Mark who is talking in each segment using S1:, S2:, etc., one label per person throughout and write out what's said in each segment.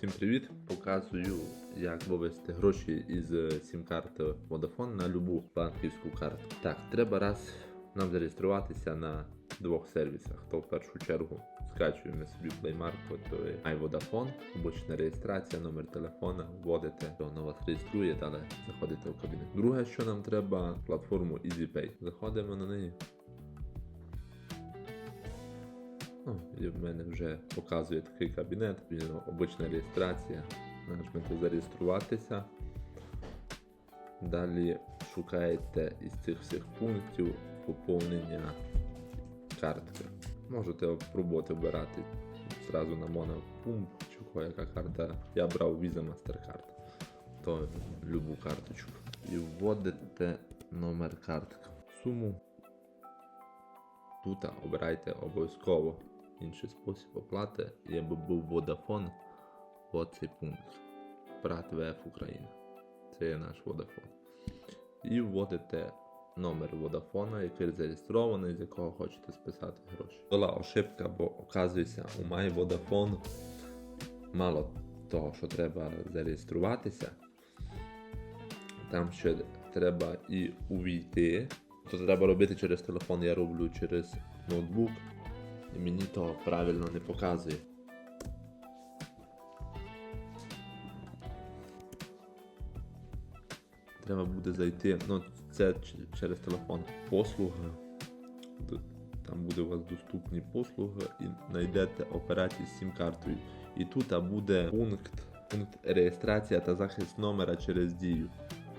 S1: Всім привіт! Показую, як вивести гроші із е, сім-карти Vodafone на любу банківську карту. Так, треба раз нам зареєструватися на двох сервісах. То в першу чергу скачуємо собі Play Market, то iVodafone, обична реєстрація, номер телефона, вводите, то воно вас реєструє, далі заходите в кабінет. Друге, що нам треба, платформу EasyPay. Заходимо на неї. Ну, в мене вже показує такий кабінет, обична реєстрація. Нажмете зареєструватися. Далі шукаєте із цих всіх пунктів поповнення картки. Можете пробувати обирати зразу на монопумп чи яка карта. Я брав Visa Mastercard, то любу карточку. І вводите номер картки. Суму Тут обирайте обов'язково інший спосіб оплати, я би був Vodafone, от цей пункт. Брат ВФ Україна. Це є наш Vodafone. І вводите номер Vodafone, який зареєстрований, з якого хочете списати гроші. Була ошибка, бо оказується, у My Vodafone мало того, що треба зареєструватися. Там ще треба і увійти. То треба робити через телефон, я роблю через ноутбук. І мені то правильно не показує. Треба буде зайти, ну це через телефон. Послуга. Там буде у вас доступні послуги і знайдете операції з сім-картою. І тут буде пункт, пункт реєстрація та захист номера через дію.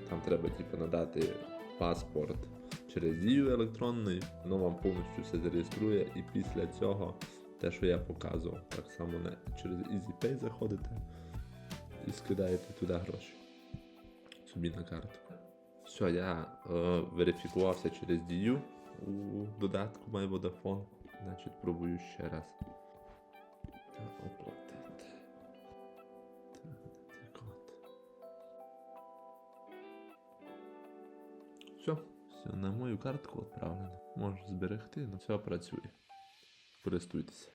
S1: Там треба типу, надати паспорт через дію електронної, воно вам повністю все зареєструє, і після цього те, що я показував, так само на, через EasyPay заходите і скидаєте туди гроші собі на карту. Все, я е, верифікувався через дію у додатку My Vodafone. Значить, пробую ще раз. Оплатити. Все, на мою картку відправлено. Можеш зберегти, але все працює. Користуйтесь.